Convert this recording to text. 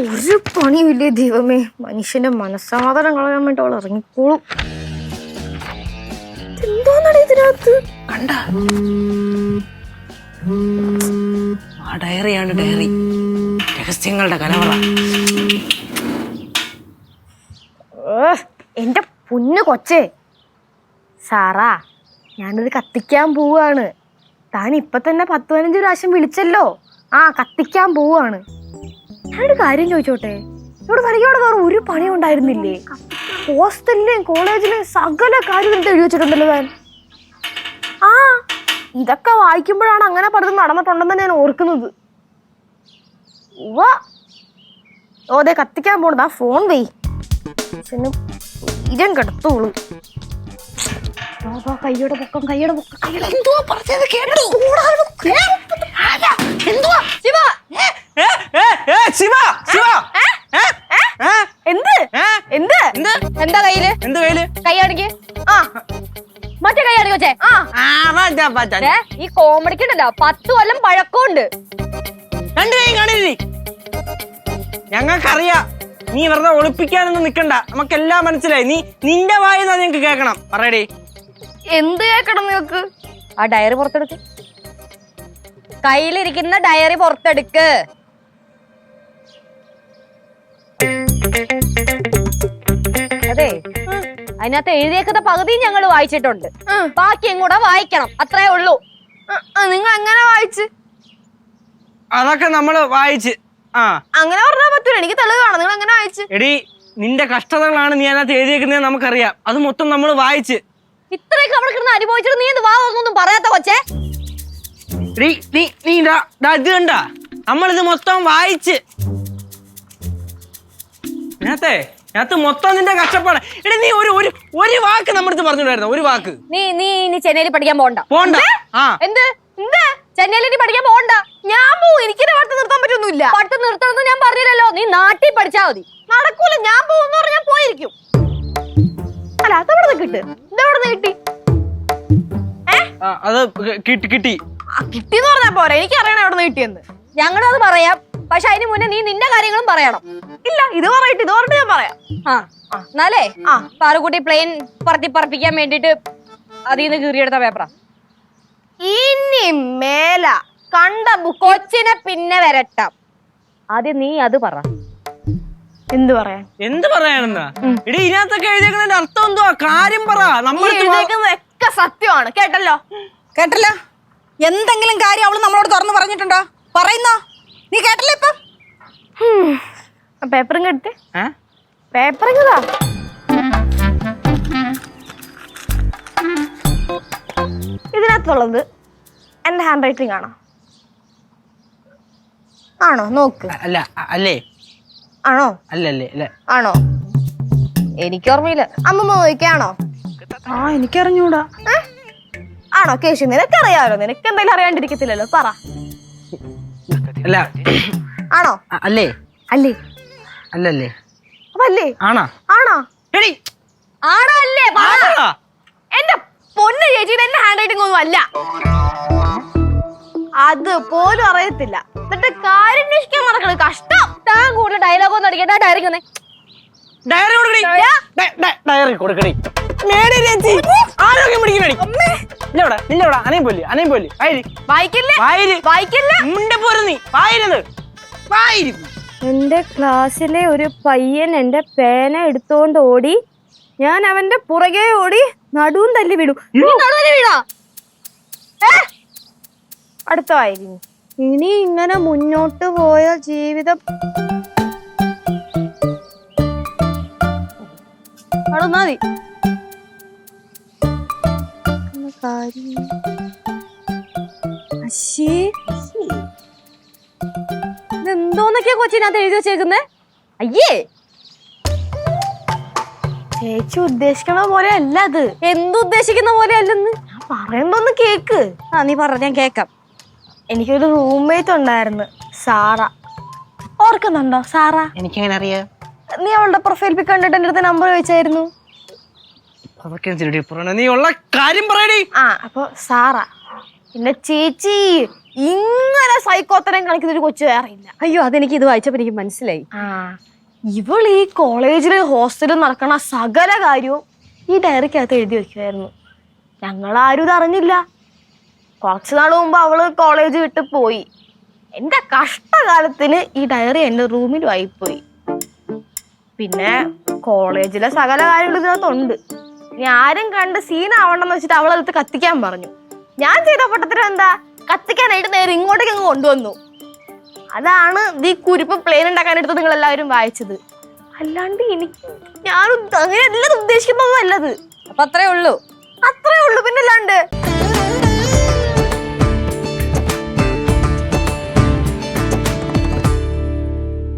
ഒരു പണിയുമില്ലേ ദൈവമേ? മനുഷ്യന്റെ മനസ്സമാധാനം കളയാൻ വേണ്ടി അവൾ ഇറങ്ങിക്കോളും. ഡയറിയാണ് ഡയറി. രഹസ്യങ്ങളുടെ കലവറ. എന്റെ പൊന്നു കൊച്ചേ. സാറാ ഞാനിത് കത്തിക്കാൻ പോവാണ് താൻ ഇപ്പൊ തന്നെ പത്ത് പതിനഞ്ച് പ്രാവശ്യം വിളിച്ചല്ലോ. ആ കത്തിക്കാൻ പോവാണ് ഞാനൊരു കാര്യം ചോദിച്ചോട്ടെ? ഇവിടെ വരികയോടെ വേറെ ഒരു പണി ഉണ്ടായിരുന്നില്ലേ? ഹോസ്റ്റലിലെയും കോളേജിലെയും സകല കാര്യം എടുത്ത് എഴുതി വെച്ചിട്ടുണ്ടല്ലോ താൻ. ആ ഇതൊക്കെ വായിക്കുമ്പോഴാണ് അങ്ങനെ പലതും നടന്നിട്ടുണ്ടെന്ന് ഞാൻ ഓർക്കുന്നത്. ഓ അതെ കത്തിക്കാൻ പോണത് ഫോൺ വെയ്. ഇതും ഇരം പൊക്കം പൊക്കം എന്തുവാ പറഞ്ഞത് കേട്ടോ എന്തുവാ? ശിവ. ശിവ ശിവ? എന്ത്? എന്ത്? എന്ത്? എന്താ കയ്യിൽ? എന്ത് കയ്യിൽ? കൈ ആ. മറ്റേ ആ. ഈ കോമഡിക്കുണ്ടല്ലോ പത്ത് കൊല്ലം പഴക്കമുണ്ട്. രണ്ടു കൈ കാണില്ലേ ഞങ്ങൾക്കറിയാം. നീ വെറുതെ ഒളിപ്പിക്കാനൊന്നും നിക്കണ്ട. നമുക്കെല്ലാം മനസ്സിലായി. നീ നിന്റെ വായിന്നാ ഞങ്ങക്ക് കേക്കണം പറയടേ. എന്ത് കേക്കണം നിങ്ങൾക്ക് ആ ഡയറി പുറത്തെടുക്ക്. കയ്യിലിരിക്കുന്ന ഡയറി പുറത്തെടുക്ക്. അതെ അതിനകത്ത് എഴുതിയേക്കുന്ന പകുതി ഞങ്ങൾ വായിച്ചിട്ടുണ്ട്. ബാക്കിയും കൂടെ വായിക്കണം അത്രേ ഉള്ളൂ. നിങ്ങൾ അങ്ങനെ വായിച്ച്? അതൊക്കെ നമ്മൾ വായിച്ച്. ആ. അങ്ങനെ പറഞ്ഞാൽ പറ്റൂല എനിക്ക് തെളിവ് കാണാം നിങ്ങൾ അങ്ങനെ വായിച്ച്? എടി നിന്റെ കഷ്ടതകളാണ് നീ അതിനകത്ത് എഴുതിയേക്കുന്നത് നമുക്കറിയാം. അത് മൊത്തം നമ്മൾ വായിച്ച്. ഇത്രയൊക്കെ അവിടെ കിടന്ന് അനുഭവിച്ചിട്ട് നീ എന്ത് വാ ഒന്നും പറയാത്ത കൊച്ചേ. നീ നീ ദാ ഇത് കണ്ട? നമ്മളിത് മൊത്തം വായിച്ച്. ഇതിനകത്തെ ഇതിനകത്ത് മൊത്തം നിന്റെ കഷ്ടപ്പാട്. എടി നീ ഒരു ഒരു ഒരു വാക്ക് നമ്മുടെ അടുത്ത് പറഞ്ഞിട്ടുണ്ടായിരുന്നു? ഒരു വാക്ക്. നീ നീ ഇനി ചെന്നൈയിൽ പഠിക്കാൻ പോണ്ട. പോണ്ട. ആ. എന്ത്? എന്താ? ചെന്നൈയിൽ ഇനി പഠിക്കാൻ പോണ്ട. ഞാൻ പോവും. എനിക്കിനെ പഠിത്തം നിർത്താൻ പറ്റൊന്നുമില്ല. പഠിത്തം നിർത്തണമെന്ന് ഞാൻ പറഞ്ഞില്ലല്ലോ. നീ നാട്ടിൽ പഠിച്ചാ മതി. നടക്കൂല. ഞാൻ പോകുന്ന പറഞ്ഞാൽ പോയിരിക്കും. അല്ല അതവിടെ കിട്ട്? കിട്ടി. അത് കിട്ടി കിട്ടി. പറഞ്ഞാ പോരാ. എനിക്ക് അറിയണം എവിടെ കിട്ടിയെന്ന്. ഞങ്ങളത് പറയാം. പക്ഷെ അതിന് മുന്നേ നീ നിന്റെ കാര്യങ്ങളും പറയണം. ഇല്ല ഇത് പറയട്ടെ ഇത് പറഞ്ഞിട്ട് ഞാൻ പറയാം. ആ എന്നാലേ? ആ. പാറുകുട്ടി പ്ലെയിൻ പറത്തി പറപ്പിക്കാൻ വേണ്ടിട്ട് അതിൽ നിന്ന് കീറിയെടുത്ത പേപ്പറാ ഇനി മേല കണ്ട കൊച്ചിനെ പിന്നെ വരട്ടാം. ആദ്യം നീ അത് പറ. എന്ത് പറയാൻ? എന്ത് പറയാനെന്നാ? ഇടി ഇതിനകത്തൊക്കെ എഴുതിയേക്കുന്നതിന്റെ അർത്ഥം എന്തുവാ? കാര്യം പറ. നമ്മൾ എഴുതിയേക്കുന്നതൊക്കെ സത്യമാണ്. കേട്ടല്ലോ? കേട്ടല്ലോ? എന്തെങ്കിലും കാര്യം അവൾ നമ്മളോട് തുറന്നു പറഞ്ഞിട്ടുണ്ടോ? പറയുന്നോ? നീ കേട്ടല്ലോ ഇപ്പം? പേപ്പറും കെടുത്തേ. പേപ്പറും കെതാ ഇതിനകത്തുള്ളത് എന്റെ ഹാൻഡ് റൈറ്റിംഗ് ആണോ? ആണോ? നോക്ക്. അല്ല അല്ലേ? ആണോ? അല്ലല്ലേ അല്ലേ. ആണോ? എനിക്ക് ഓർമ്മയില്ല അമ്മമ്മ നോക്കിയാണോ ആ എനിക്കറിഞ്ഞൂടാ? ആണോ കേശു നിനക്കറിയാമല്ലോ നിനക്ക് എന്തായാലും അറിയാണ്ടിരിക്കത്തില്ലല്ലോ. പറ. അല്ല. ആണോ? അല്ലേ? അല്ലേ? അല്ലല്ലേ? അപ്പൊ അല്ലേ ആണോ? ആണോ? എടി. ആണോ അല്ലേ ആണാ? എന്റെ പൊന്ന് ചേച്ചി എന്റെ ഹാൻഡ് റൈറ്റിംഗ് ഒന്നും അല്ല. അത് പോലും അറിയത്തില്ല. എന്നിട്ട് കാര്യം അന്വേഷിക്കാൻ കഷ്ടം. താൻ കൂടുതൽ ഡയലോഗ് ഒന്നും അടിക്കണ്ട. ഡയറി ഡയറി കൊടുക്കണി ഡയറി ആരോഗ്യം പിടിക്കണടി ഇല്ലവിടെ ഇല്ലവിടെ അനയും പോലെ അനയും പോലെ വായിരി. വായിക്കില്ലേ. വായിരി. വായിക്കില്ല. മുണ്ട പോരു നീ. വായിരുന്നത് വായിരി. എന്റെ ക്ലാസ്സിലെ ഒരു പയ്യൻ എന്റെ പേന എടുത്തോണ്ട് ഓടി. ഞാൻ അവന്റെ പുറകെ ഓടി നടുവും തല്ലി വിടും അടുത്ത വായിരിക്കും ഇനി ഇങ്ങനെ മുന്നോട്ട് പോയ ജീവിതം. അവിടെ മതി. ഇതെന്തോന്നൊക്കെയാ കൊച്ചിനകത്ത് എഴുതി വെച്ചേക്കുന്നേ? അയ്യേ. ചേച്ചി ഉദ്ദേശിക്കണ പോലെ അല്ല അത്. എന്തുദ്ദേശിക്കുന്ന പോലെ അല്ലെന്ന് ഞാൻ പറയുന്നൊന്ന് കേക്ക്. ആ നീ പറഞ്ഞ ഞാൻ കേക്കാം എനിക്കൊരു റൂംമേറ്റ് ഉണ്ടായിരുന്നു സാറ. ഓർക്കുന്നുണ്ടോ സാറ? എനിക്കെങ്ങനെ അറിയാം നീ അവളുടെ പ്രൊഫൈൽ പിക്ക് കണ്ടിട്ട് എന്റെ അടുത്ത് നമ്പർ ചോദിച്ചായിരുന്നു. നീ ഉള്ള കാര്യം പറയടി. ആ അപ്പൊ സാറ പിന്നെ ചേച്ചി ഇങ്ങനെ സൈക്കോത്തരം കളിക്കുന്ന ഒരു കൊച്ചു വേറെ ഇല്ല അയ്യോ അതെനിക്ക് ഇത് വായിച്ചപ്പോ എനിക്ക് മനസ്സിലായി. ആ. ഇവൾ ഈ കോളേജിൽ ഹോസ്റ്റലിൽ നടക്കണ സകല കാര്യവും ഈ ഡയറിക്കകത്ത് എഴുതി വെക്കുമായിരുന്നു ഞങ്ങൾ ആരും ഇത് അറിഞ്ഞില്ല. കുറച്ച് നാൾ മുമ്പ് അവൾ കോളേജ് വിട്ട് പോയി. എന്റെ കഷ്ടകാലത്തിന് ഈ ഡയറി എന്റെ റൂമിൽ വായിപ്പോയി പിന്നെ കോളേജിലെ സകല കാര്യങ്ങളും ഇതിനകത്തുണ്ട്. ഇനി ആരും കണ്ട് സീൻ ആവണ്ടെന്ന് വെച്ചിട്ട് അവളെടുത്ത് കത്തിക്കാൻ പറഞ്ഞു. ഞാൻ ചെയ്ത പൊട്ടത്തിന് എന്താ? കത്തിക്കാനായിട്ട് നേരെ ഇങ്ങോട്ടേക്ക് അങ്ങ് കൊണ്ടുവന്നു. അതാണ് ഈ കുരിപ്പ് പ്ലെയിൻ ഉണ്ടാക്കാൻ എടുത്ത് നിങ്ങൾ എല്ലാവരും വായിച്ചത്. അല്ലാണ്ട് എനിക്ക് ഞാൻ അങ്ങനെ അല്ലത് ഉദ്ദേശിക്കുന്നതും അല്ലത് അപ്പൊ അത്രേ ഉള്ളൂ. അത്രേ ഉള്ളൂ. പിന്നെ അല്ലാണ്ട്